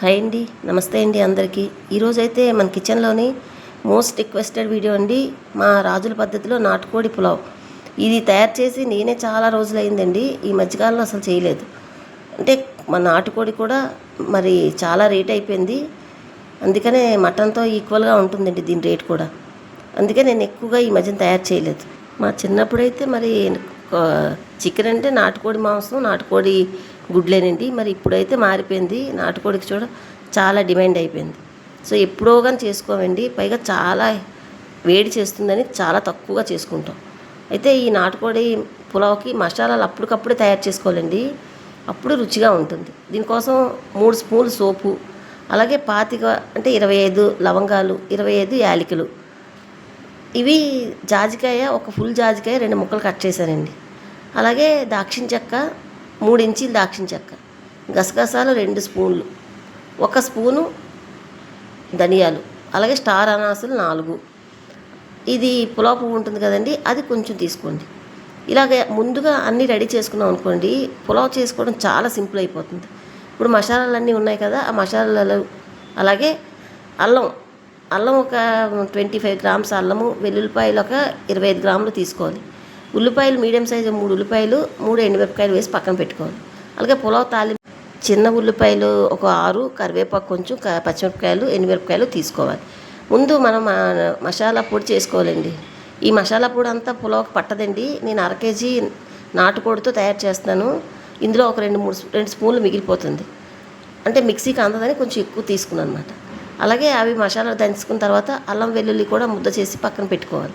Hi అండి నమస్తే అండి అందరికీ. ఈరోజు అయితే మన కిచెన్లోని మోస్ట్ రిక్వెస్టెడ్ వీడియో అండి మా రాజుల పద్ధతిలో నాటుకోడి పులావ్. ఇది తయారు చేసి నేనే చాలా రోజులైందండి ఈ మధ్యకాలంలో అసలు చేయలేదు. అంటే మా నాటుకోడి కూడా మరి చాలా రేట్ అయిపోయింది అందుకనే మటన్తో ఈక్వల్గా ఉంటుందండి దీని రేట్ కూడా. అందుకే నేను ఎక్కువగా ఈ మధ్యన తయారు చేయలేదు. మా చిన్నప్పుడైతే మరి చికెన్ అంటే నాటుకోడి మాంసం నాటుకోడి గుడ్లేనండి. మరి ఇప్పుడైతే మారిపోయింది. నాటుకోడికి చూడ చాలా డిమాండ్ అయిపోయింది. సో ఎప్పుడో కానీ చేసుకోమండి పైగా చాలా వేడి చేస్తుందని చాలా తక్కువగా చేసుకుంటాం. అయితే ఈ నాటుకోడి పులావ్కి మసాలాలు అప్పటికప్పుడే తయారు చేసుకోవాలండి. అప్పుడు రుచిగా ఉంటుంది. దీనికోసం మూడు స్పూన్లు సోపు అలాగే పాతిక అంటే ఇరవై ఐదు లవంగాలు ఇరవై ఐదు యాలకులు. ఇవి జాజికాయ ఒక ఫుల్ జాజికాయ రెండు ముక్కలు కట్ చేశానండి. అలాగే దాక్షిణ చెక్క మూడు ఇంచీలు దాక్షిణ చెక్క గసగసాలు రెండు స్పూన్లు. ఒక స్పూను ధనియాలు. అలాగే స్టార్ అనాసులు నాలుగు. ఇది పులావ్ పువ్వు ఉంటుంది కదండి అది కొంచెం తీసుకోండి. ఇలాగే ముందుగా అన్నీ రెడీ చేసుకున్నాం అనుకోండి పులావ్ చేసుకోవడం చాలా సింపుల్ అయిపోతుంది. ఇప్పుడు మసాలాలన్నీ ఉన్నాయి కదా ఆ మసాలాలు అలాగే అల్లం. అల్లం ఒక ట్వంటీ ఫైవ్ గ్రామ్స్ అల్లము వెల్లుల్లిపాయలు ఒక ఇరవై ఐదు గ్రాములు తీసుకోవాలి. ఉల్లిపాయలు మీడియం సైజు మూడు ఉల్లిపాయలు మూడు ఎండుమిరపకాయలు వేసి పక్కన పెట్టుకోవాలి. అలాగే పులావ్ తాలి చిన్న ఉల్లిపాయలు ఒక ఆరు కరివేపాకు కొంచెం క- పచ్చిమిరపకాయలు ఎండుమిరపకాయలు తీసుకోవాలి. ముందు మనం మసాలా పొడి చేసుకోవాలండి. ఈ మసాలా పొడి అంతా పులావ్కి పట్టదండి. నేను అర కేజీ నాటుకోడితో తయారు చేస్తాను ఇందులో ఒక రెండు మూడు రెండు స్పూన్లు మిగిలిపోతుంది. అంటే మిక్సీకి అందదని కొంచెం ఎక్కువ తీసుకున్నాను అనమాట అలాగే అవి మసాలా దంచుకున్న తర్వాత అల్లం వెల్లుల్లి కూడా ముద్ద చేసి పక్కన పెట్టుకోవాలి.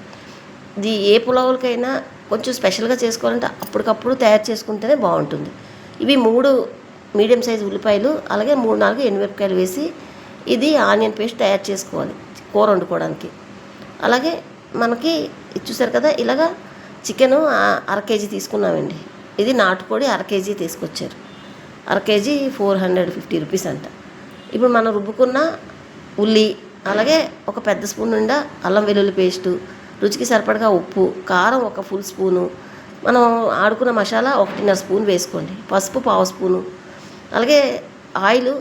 ఇది ఏ పులావులకైనా కొంచెం స్పెషల్గా చేసుకోవాలంటే అప్పటికప్పుడు తయారు చేసుకుంటేనే బాగుంటుంది. ఇవి మూడు మీడియం సైజు ఉల్లిపాయలు అలాగే మూడు నాలుగు ఎండుమిరపకాయలు వేసి ఇది ఆనియన్ పేస్ట్ తయారు చేసుకోవాలి కూర వండుకోవడానికి. అలాగే మనకి చూసారు కదా ఇలాగా చికెను అర కేజీ తీసుకున్నామండి. ఇది నాటుకోడి అర కేజీ తీసుకొచ్చారు. అర KG four hundred fifty rupees అంట. ఇప్పుడు మనం రుబ్బుకున్న ఉల్లి అలాగే ఒక పెద్ద స్పూన్ నిండా అల్లం వెల్లుల్లి పేస్టు రుచికి సరిపడగా ఉప్పు కారం ఒక ఫుల్ స్పూను మనం ఆడుకున్న మసాలా ఒకటిన్నర స్పూన్ వేసుకోండి. పసుపు పావు స్పూను. అలాగే ఆయిల్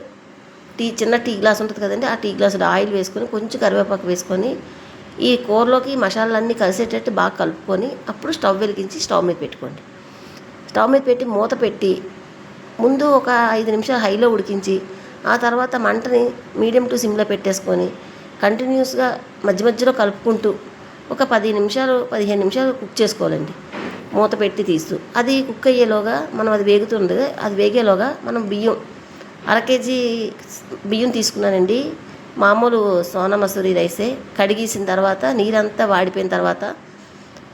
టీ చిన్న టీ గ్లాస్ ఉంటుంది కదండి ఆ టీ గ్లాసు ఆయిల్ వేసుకొని కొంచెం కరివేపాకు వేసుకొని ఈ కూరలోకి మసాలాలన్నీ కలిసేటట్టు బాగా కలుపుకొని అప్పుడు స్టవ్ వెలిగించి స్టవ్ మీద పెట్టుకోండి. స్టవ్ మీద పెట్టి మూత పెట్టి ముందు ఒక ఐదు నిమిషాలు హైలో ఉడికించి ఆ తర్వాత మంటని మీడియం టు సిమ్లో పెట్టేసుకొని కంటిన్యూస్గా మధ్య మధ్యలో కలుపుకుంటూ ఒక పది నిమిషాలు పదిహేను నిమిషాలు కుక్ చేసుకోవాలండి. మూత పెట్టి తీస్తూ. అది కుక్ అయ్యేలోగా మనం అది వేగుతుంది అది వేగేలోగా మనం బియ్యం అర కేజీ బియ్యం తీసుకున్నానండి. మామూలు సోనా మసూరి రైసే. కడిగేసిన తర్వాత నీరంతా వాడిపోయిన తర్వాత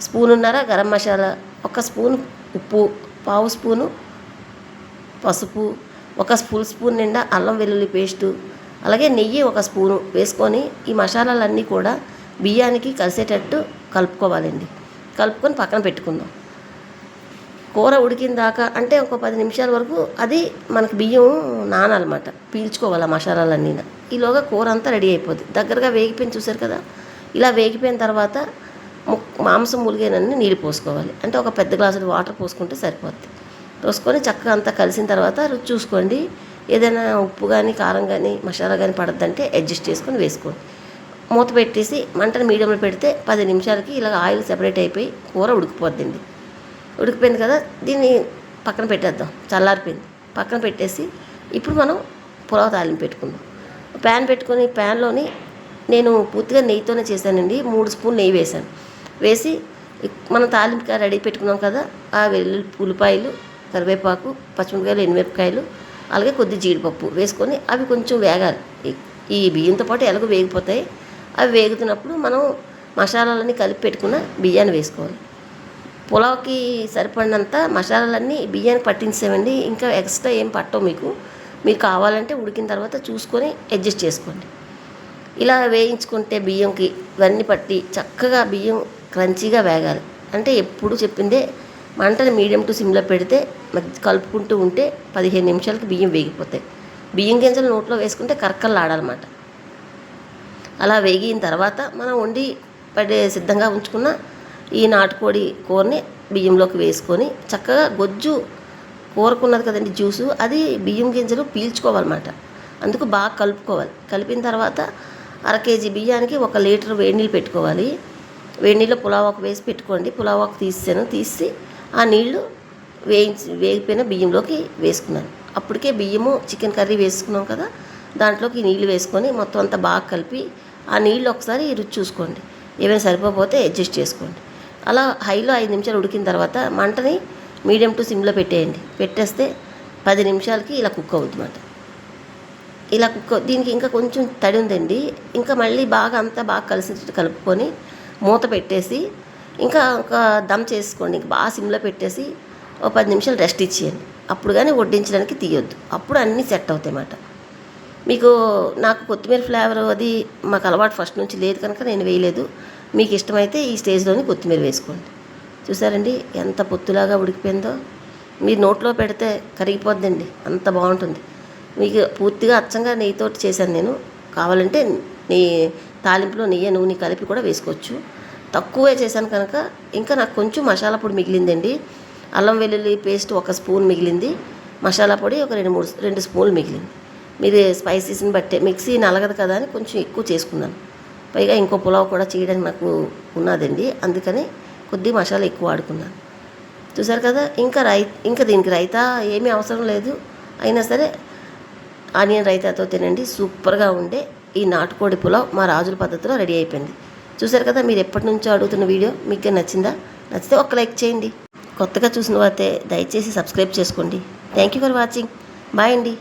స్పూనున్నర గరం మసాలా ఒక స్పూన్ ఉప్పు పావు స్పూను పసుపు ఒక ఫుల్ స్పూన్ నిండా అల్లం వెల్లుల్లి పేస్టు అలాగే నెయ్యి ఒక స్పూను వేసుకొని ఈ మసాలాలన్నీ కూడా బియ్యానికి కలిసేటట్టు కలుపుకోవాలండి. కలుపుకొని పక్కన పెట్టుకుందాం. కూర ఉడికిన దాకా అంటే ఒక పది నిమిషాల వరకు అది మనకు బియ్యం నానాలన్నమాట. పీల్చుకోవాలి ఆ మసాలాలన్నీ. ఈలోగా కూర అంతా రెడీ అయిపోద్ది. దగ్గరగా వేగిపోయింది చూసారు కదా? ఇలా వేగిపోయిన తర్వాత మాంసం ములిగేనన్ని నీళ్ళు పోసుకోవాలి. అంటే ఒక పెద్ద గ్లాసులు వాటర్ పోసుకుంటే సరిపోద్ది. పోసుకొని చక్కగా అంతా కలిసిన తర్వాత రుచి చూసుకోండి. ఏదైనా ఉప్పు కానీ కారం కానీ మసాలా కానీ పడద్దంటే అడ్జస్ట్ చేసుకొని వేసుకోండి. మూత పెట్టేసి మంటను మీడియంలో పెడితే పది నిమిషాలకి ఇలా ఆయిల్ సెపరేట్ అయిపోయి కూర ఉడికిపోద్దండి. ఉడికిపోయింది కదా దీన్ని పక్కన పెట్టేద్దాం. చల్లారిపోయింది. పక్కన పెట్టేసి ఇప్పుడు మనం పులావ్ తాలింపు పెట్టుకుందాం. ప్యాన్ పెట్టుకొని ప్యాన్లోని నేను పూర్తిగా నెయ్యితోనే చేశానండి. మూడు స్పూన్ నెయ్యి వేశాను. వేసి మనం తాలింపు రెడీ పెట్టుకున్నాం కదా ఆ వెల్లుల్లి ఉల్లిపాయలు కరివేపాకు పచ్చిమిరపకాయలు ఎనిమిరపకాయలు అలాగే కొద్ది జీడిపప్పు వేసుకొని అవి కొంచెం వేగాలి. ఈ- ఈ బియ్యంతో పాటు ఎలాగో వేగిపోతాయి. అవి వేగుతున్నప్పుడు మనం మసాలాలన్నీ కలిపి పెట్టుకున్న బియ్యాన్ని వేసుకోవాలి. పులావ్కి సరిపడినంత మసాలాలన్నీ బియ్యాన్ని పట్టించామండి ఇంకా ఎక్స్ట్రా ఏం పట్టవు మీకు. మీరు కావాలంటే ఉడికిన తర్వాత చూసుకొని అడ్జస్ట్ చేసుకోండి. ఇలా వేయించుకుంటే బియ్యంకి ఇవన్నీ పట్టి చక్కగా బియ్యం క్రంచీగా వేగాలి. అంటే ఎప్పుడు చెప్పిందే మంటని మీడియం టు సిమ్లో పెడితే మధ్య కలుపుకుంటూ ఉంటే పదిహేను నిమిషాలకి బియ్యం వేగిపోతాయి. బియ్యం గింజలు నోట్లో వేసుకుంటే కరకలు అలా వేగిన తర్వాత మనం వండి పడే సిద్ధంగా ఉంచుకున్న ఈ నాటుకోడి కూరని బియ్యంలోకి వేసుకొని చక్కగా గొజ్జు కూరకున్నది కదండి జ్యూసు అది బియ్యం గింజలు పీల్చుకోవాలన్నమాట. అందుకు బాగా కలుపుకోవాలి. కలిపిన తర్వాత అర కేజీ బియ్యానికి ఒక లీటర్ వేడి నీళ్ళు పెట్టుకోవాలి. వేడి నీళ్ళు పులావాకు వేసి పెట్టుకోండి. పులావాకు తీసాను తీసి ఆ నీళ్ళు వేయించి వేగిపోయిన బియ్యంలోకి వేసుకున్నాను. అప్పటికే బియ్యము చికెన్ కర్రీ వేసుకున్నాం కదా దాంట్లోకి నీళ్ళు వేసుకొని మొత్తం అంతా బాగా కలిపి ఆ నీళ్ళు ఒకసారి రుచి చూసుకోండి. ఏమైనా సరిపోతే అడ్జస్ట్ చేసుకోండి. అలా హైలో ఐదు నిమిషాలు ఉడికిన తర్వాత మంటని మీడియం టు సిమ్లో పెట్టేయండి. పెట్టేస్తే పది నిమిషాలకి ఇలా కుక్ అవుతుంది అన్నమాట ఇలా కుక్ దీనికి ఇంకా కొంచెం తడి ఉందండి. ఇంకా మళ్ళీ బాగా అంతా బాగా కలిసి కలుపుకొని మూత పెట్టేసి ఇంకా ఒక దమ్ చేసుకోండి. ఇంకా బాగా సిమ్లో పెట్టేసి ఒక పది నిమిషాలు రెస్ట్ ఇచ్చేయండి. అప్పుడు కానీ వడ్డించడానికి తీయొద్దు. అప్పుడు అన్నీ సెట్ అవుతాయి అన్నమాట మీకు నాకు కొత్తిమీర ఫ్లేవర్ అది మాకు అలవాటు ఫస్ట్ నుంచి లేదు కనుక నేను వేయలేదు. మీకు ఇష్టమైతే ఈ స్టేజ్లోని కొత్తిమీర వేసుకోండి. చూసారండి ఎంత పొత్తులాగా ఉడికిపోయిందో. మీరు నోట్లో పెడితే కరిగిపోద్దండి అంత బాగుంటుంది. మీకు పూర్తిగా అచ్చంగా నెయ్యితో చేశాను నేను. కావాలంటే నీ తాలింపులో నెయ్యి నూనె కలిపి కూడా వేసుకోవచ్చు. తక్కువే చేశాను కనుక ఇంకా నాకు కొంచెం మసాలా పొడి మిగిలిందండి. అల్లం వెల్లుల్లి పేస్ట్ ఒక స్పూన్ మిగిలింది. మసాలా పొడి ఒక రెండు మూడు రెండు స్పూన్లు మిగిలింది. మీరు స్పైసీస్ని బట్టే మిక్సీ నలగదు కదా అని కొంచెం ఎక్కువ చేసుకున్నాను. పైగా ఇంకో పులావ్ కూడా చేయడానికి నాకు ఉన్నదండి. అందుకని కొద్ది మసాలా ఎక్కువ వాడుకున్నాను. చూసారు కదా ఇంకా రై ఇంకా దీనికి రైతా ఏమీ అవసరం లేదు. అయినా సరే ఆనియన్ రైతాతో తినండి సూపర్గా ఉండే ఈ నాటుకోడి పులావ్ మా రాజుల పద్ధతిలో రెడీ అయిపోయింది. చూసారు కదా మీరు ఎప్పటి నుంచో అడుగుతున్న వీడియో మీకు నచ్చిందా? నచ్చితే ఒక లైక్ చేయండి. కొత్తగా చూసిన వారైతే దయచేసి సబ్స్క్రైబ్ చేసుకోండి. Thank you for watching. Bye అండి.